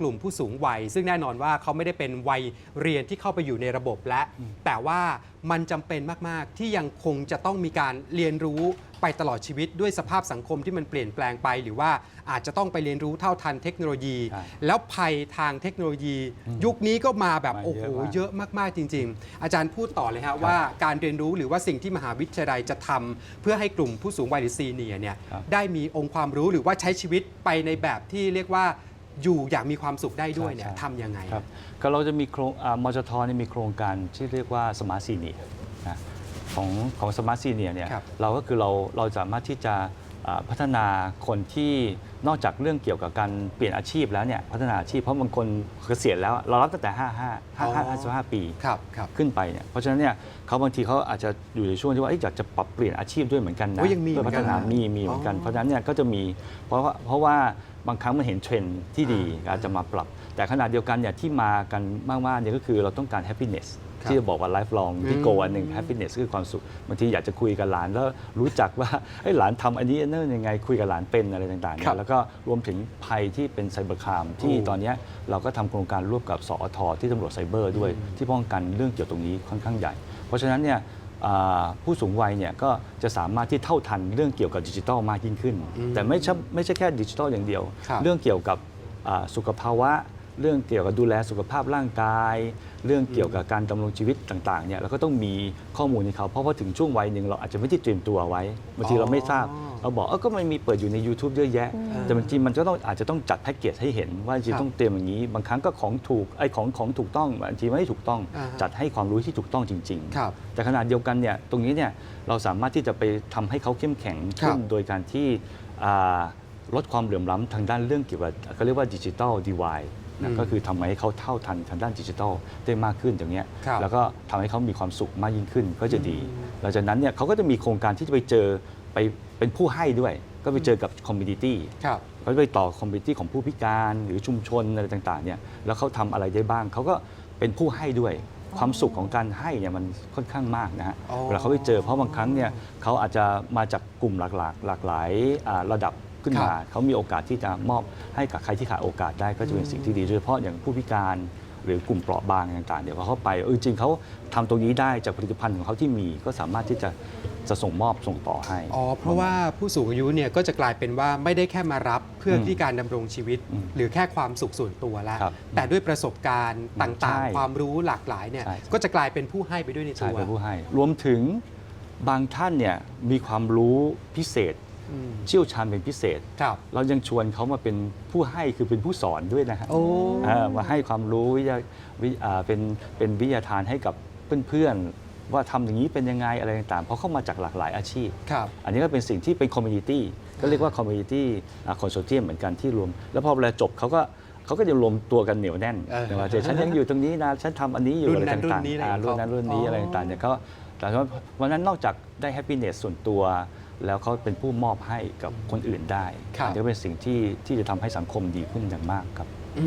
กลุ่มผู้สูงวัย ซึ่งแน่นอนว่าเขาไม่ได้เป็นวัยเรียนที่เข้าไปอยู่ในระบบและ แต่ว่ามันจำเป็นมาก ๆ ที่ยังคงจะต้องมีการเรียนรู้ไปตลอดชีวิตด้วยสภาพสังคมที่มันเปลี่ยนแปลงไป หรือว่าอาจจะต้องไปเรียนรู้เท่าทันเทคโนโลยีใช่แล้วภัยทางเทคโนโลยี ยุคนี้ก็มาแบบมาโอ้โหเยอะมากเยอะมาก ๆ จริง ๆ อาจารย์พูดต่อเลยฮะว่าการเรียนรู้หรือว่าสิ่งที่มหาวิทยาลัยจะทำเพื่อให้กลุ่มผู้สูงวัยหรือซีเนียเนี่ยครับได้มีองค์ความรู้หรือว่าใช้ชีวิตไปในแบบที่เรียกว่า อยู่อย่างมีความสุขได้ด้วยเนี่ยใช่ใช่ ทำยังไง ครับก็เราจะมีโครงอ่ามจทเนี่ยมีโครงการที่เรียกว่าสมาร์ทซีเนียนะของของสมาร์ทซีเนียเนี่ยครับเราก็คือเราเราสามารถที่จะอ่าพัฒนาคนที่นอกจากเรื่องเกี่ยวกับการเปลี่ยนอาชีพแล้วเนี่ยพัฒนาอาชีพเพราะบางคนเกษียณแล้วเรารับตั้งแต่ 5 5 5 5 55 ปี ครับครับขึ้นไปเนี่ยเพราะฉะนั้นเนี่ยเขาบางทีเขาอาจจะอยู่ในช่วงที่ว่าเอ้ยอยากจะปรับเปลี่ยนอาชีพด้วยเหมือนกันนะโอ้ยังมีเพื่อพัฒนาเหมือนกันนะมีมีเหมือนกัน อ๋อเพราะฉะนั้นเนี่ยก็จะมีเพราะว่าเพราะว่า บางครั้งมันเห็นเทรนด์ที่ดีอาจจะมาปรับ แต่ขณะเดียวกันเนี่ยที่มากันมากๆเนี่ยก็คือเราต้องการ happiness ครับที่จะบอกว่า lifelong ที่อืมโกอันหนึ่ง happiness คือความสุขบางทีอยากจะคุยกับหลานแล้วรู้จักว่าเอ้ยหลานทำอันนี้อันนั่นยังไงคุยกับหลานเป็นอะไรต่างๆเนี่ครัยบแล้วก็รวมถึงภัยที่เป็นไซเบอร์ครามที่โอ้ตอนเนี้ยเราก็ทำโครงการร่วมกับสอทที่ตำรวจไซเบอร์ด้วยที่ป้องกันเรื่องเกี่ยวตรงนี้ค่อนข้างใหญ่ เพราะฉะนั้นเนี่ยอ่า ผู้สูงวัยเนี่ยก็จะสามารถที่เท่าทันเรื่องเกี่ยวกับดิจิทัลมากยิ่งขึ้นอืมแต่ไม่ใช่ไม่ใช่แค่ดิจิทัลอย่างเดียวครับเรื่องเกี่ยวกับอ่าสุขภาวะ เรื่องเกี่ยวกับดูแลสุขภาพร่างกาย เรื่องเกี่ยวกับการดำรงชีวิตต่างๆเนี่ยเราก็ต้องมีข้อมูลให้เขาเพราะว่าถึงช่วงวัยหนึ่งเราอาจจะไม่ได้เตรียมตัวไว้บางทีเราไม่ทราบ เราบอกเออก็มันมีเปิดอยู่ใน YouTube เยอะแยะ แต่บางทีมันก็ต้องอาจจะต้องจัดแพ็กเกจให้เห็นว่าจริครังบๆต้องเตรียมอย่างนี้ บางครั้งก็ของถูกไอ้ของของถูกต้องบางทีไม่ถูกต้องอ่าฮะจัดให้ความรู้ที่ถูกต้องจริงครับๆแต่ขณะเดียวกันเนี่ยตรงนี้เนี่ยเราสามารถที่จะไปทำให้เขาเข้มแข็งครัขึ้บนโดยการที่อ่าลดความเหลื่อมล้ำทางด้านเรื่องเกี่ยวกับเขาเรียกว่าดิจิทัลดีวายอื นะมก็คือทำให้เขาเท่าทันทางด้านดิจิทัลได้มากขึ้นอย่างเนี้ยครับแล้วก็ทำให้เขามีความสุขมากยิ่งขึ้นก็จะดีหลังจากนั้นเนี่ยเขาก็จะมีโครงการที่จะไปเจอไปเป็นผู้ให้ด้วย ก็ไปเจอกับคอมมูนิตี้ ครับ เขาไปต่อคอมมูนิตี้ของผู้พิการหรือชุมชนอะไรต่างๆเนี่ยแล้วเขาทำอะไรได้บ้าง เขาก็เป็นผู้ให้ด้วยความสุขของการให้เนี่ยมันค่อนข้างมากนะฮะอ๋อ เวลาเขาไปเจอเพราะบางครั้งเนี่ยเขาอาจจะมาจากกลุ่มหลากๆหลากหลายอ่าระดับ ขึ้นมาเขามีโอกาสที่จะมอบให้กับใครที่ขาดโอกาสได้ก็จะเป็นสิ่งที่ดีโดยเฉพาะอย่างผู้พิการหรือกลุ่มเปราะบางต่างๆเดี๋ยวพอเข้าไปเออจริงเขาทำตรงนี้ได้จากผลิตภัณฑ์ของเขาที่มีก็สามารถที่จะจะส่งมอบส่งต่อให้อ๋อเพราะว่าผู้สูงอายุเนี่ยก็จะกลายเป็นว่าไม่ได้แค่มารับเพื่ออมที่การดำรงชีวิตอืมหรือแค่ความสุขส่วนตัวแล้วครับแต่ด้วยประสบการณ์ต่างใช่ๆความรู้หลากหลายเนี่ยใช่ก็จะกลายเป็นผู้ให้ไปด้วยในตัใช่วเป็นผู้ให้ รวมถึงบางท่านเนี่ยมีความรู้พิเศษอืม เชี่ยวชาญเป็นพิเศษ ครับเรายังชวนเขามาเป็นผู้ให้คือเป็นผู้สอนด้วยนะฮะโอ้อ่ามาให้ความรู้วิทยาวิอ่าเป็นเป็นวิทยาทานให้กับเพื่อนๆ ว่าทำอย่างนี้เป็นยังไงอะไรต่างๆ เพราะเข้ามาจากหลากหลายอาชีพ ครับ อันนี้ก็เป็นสิ่งที่เป็นคอมมูนิตี้ก็เรียกว่าคอมมูนิตี้คอนโซเทียมเหมือนกันที่รวม แล้วพอเวลาจบเขาก็เขาก็จะรวมตัวกันเหนียวแน่นเออแต่ว่าเดี๋ยวฉันยังอยู่ตรงนี้นะฉันทำอันนี้อยู่รุ่อะนไรนั้นต่างรุ่นนี้ๆอ่าอะไรรุ่นนั้นรุ่นนี้อ๋อออะไรต่างๆเนี่ยเขาแต่ว่าวันนั้นนอกจากได้แฮปปี้เนสส่วนตัว แล้วเขาเป็นผู้มอบให้กับคนอื่นได้คอันนี้เป็นสิ่งที่ที่จะทำให้สังคมดีขึ้นอย่างมากครับ อ